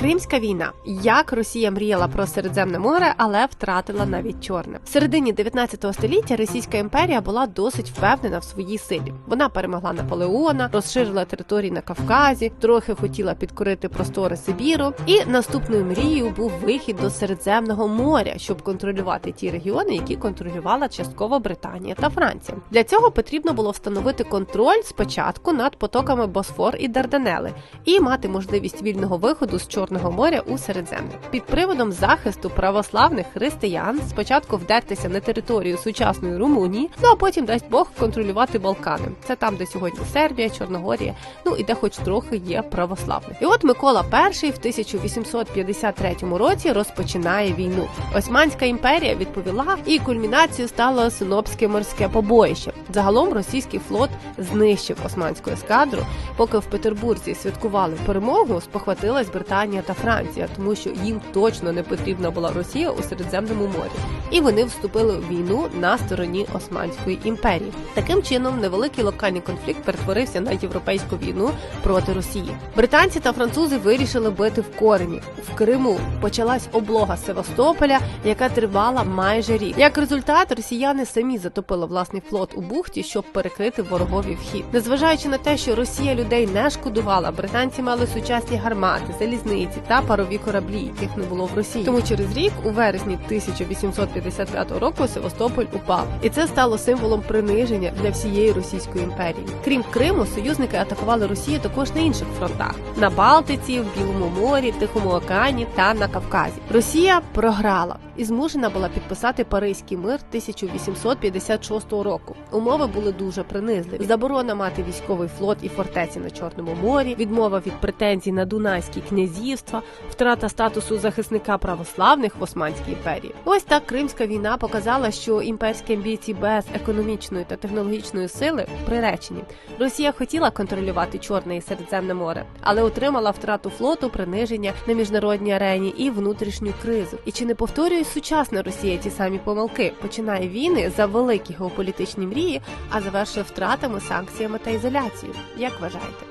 Кримська війна. Як Росія мріяла про Середземне море, але втратила навіть чорне. В середині 19 століття Російська імперія була досить впевнена в своїй силі. Вона перемогла Наполеона, розширила території на Кавказі, трохи хотіла підкорити простори Сибіру. І наступною мрією був вихід до Середземного моря, щоб контролювати ті регіони, які контролювала частково Британія та Франція. Для цього потрібно було встановити контроль спочатку над потоками Босфор і Дарданели і мати можливість вільного виходу з Чорного моря у Середземне. Під приводом захисту православних християн спочатку вдертися на територію сучасної Румунії, ну а потім дасть Бог контролювати Балкани. Це там, де сьогодні Сербія, Чорногорія, ну і де хоч трохи є православних. І от Микола І в 1853 році розпочинає війну. Османська імперія відповіла, і кульмінацією стало Синопське морське побоїще. Загалом російський флот знищив османську ескадру. Поки в Петербурзі святкували перемогу, спохватилась Британія та Франція, тому що їм точно не потрібна була Росія у Середземному морі, і вони вступили в війну на стороні Османської імперії. Таким чином, невеликий локальний конфлікт перетворився на європейську війну проти Росії. Британці та французи вирішили бити в корені. В Криму почалась облога Севастополя, яка тривала майже рік. Як результат, росіяни самі затопили власний флот у бухті, щоб перекрити ворогові вхід. Незважаючи на те, що Росія людей не шкодувала, британці мали сучасні гармати, залізниці та парові кораблі, яких не було в Росії. Тому через рік, у вересні 1855 року, Севастополь упав, і це стало символом приниження для всієї Російської імперії. Крім Криму, союзники атакували Росію також на інших фронтах: на Балтиці, в Білому морі, Тихому океані та на Кавказі. Росія програла і змушена була підписати Паризький мир 1856 року. Умови були дуже принизливі: заборона мати військовий флот і фортеці на Чорному морі, відмова від претензій на Дунайські князівства, втрата статусу захисника православних в Османській імперії. Ось так Кримська війна показала, що імперські амбіції без економічної та технологічної сили приречені. Росія хотіла контролювати Чорне і Середземне море, але отримала втрату флоту, приниження на міжнародній арені і внутрішню кризу. І чи не повторює сучасна Росія ті самі помилки? Починає війни за великі геополітичні мрії, а завершує втратами, санкціями та ізоляцією. Як вважаєте?